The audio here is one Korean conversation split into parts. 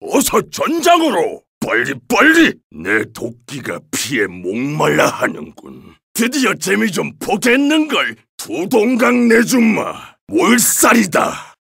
어서 전장으로! 빨리 빨리! 내 도끼가 피에 목말라 하는군. 드디어 재미 좀 보겠는걸. 두 동강 내줌마 몰살이다.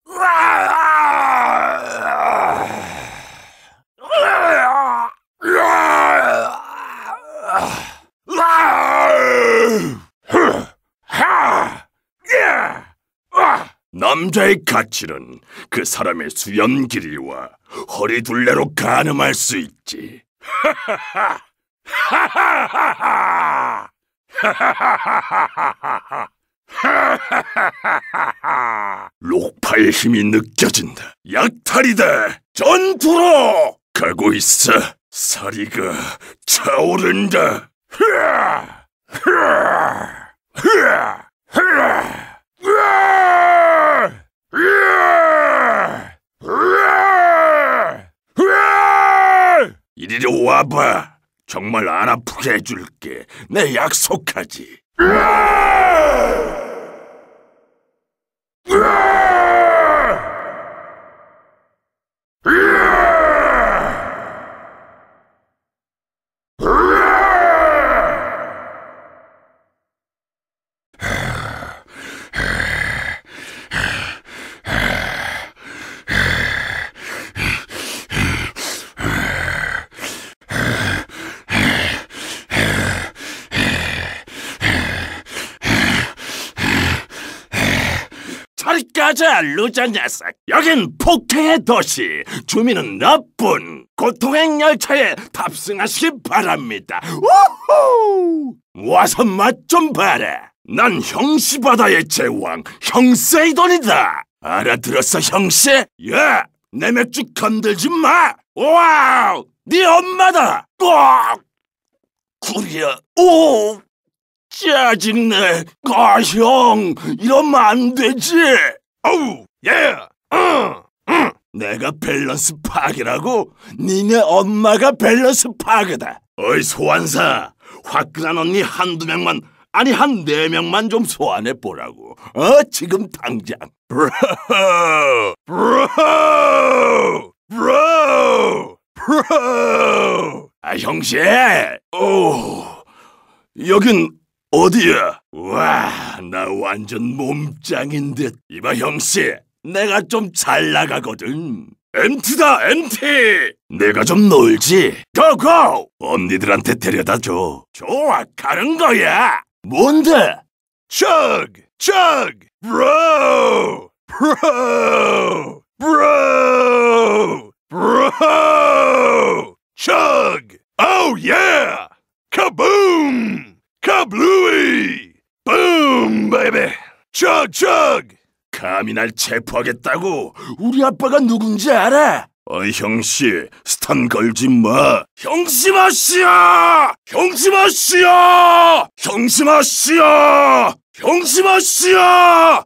남자의 가치는 그 사람의 수염 길이와 허리 둘레로 가늠할 수 있지. 록파의 힘이 느껴진다. 약탈이다. 전투로 가고 있어. 사리가 차오른다. 흐아! 흐아! 흐아! 흐아! 으아! 으아! 으아! 으아! 이리로 와봐. 정말 안 아프게 해줄게. 내 약속하지. 으아! 가자, 루저 녀석. 여긴 폭행의 도시. 주민은 나쁜 고통행 열차에 탑승하시기 바랍니다. 우후! 와서 맛 좀 봐라. 난 형시바다의 제왕, 형세이돈이다. 알아들었어, 형씨? 야, 내 맥주 건들지 마. 와우, 네 엄마다. 와, 구리야. 오. 짜증내. 아, 형, 이러면 안 되지. 어우, 예, 응, 응. 내가 밸런스 파괴라고? 니네 엄마가 밸런스 파괴다. 어이, 소환사. 화끈한 언니 한두 명만, 아니, 한 네 명만 좀 소환해 보라고. 어, 지금 당장. 브로, 브로, 브로, 브로. 아, 형씨. 오, 여긴 어디야? 와, 나 완전 몸짱인 듯. 이봐 형씨, 내가 좀 잘 나가거든. MT다, MT! 내가 좀 놀지. 고고! 언니들한테 데려다 줘. 좋아, 가는 거야. 뭔데? 척! 척! 브로! 브로! 브로! 브로! 척! 오 예! 카붐! 카블루이! 붐, 베이비! 척, 척! 감히 날 체포하겠다고? 우리 아빠가 누군지 알아? 어이 형씨, 스탄 걸지 마. 형심아 씨야! 형심아 씨야! 형심아 씨야! 형심아 씨야!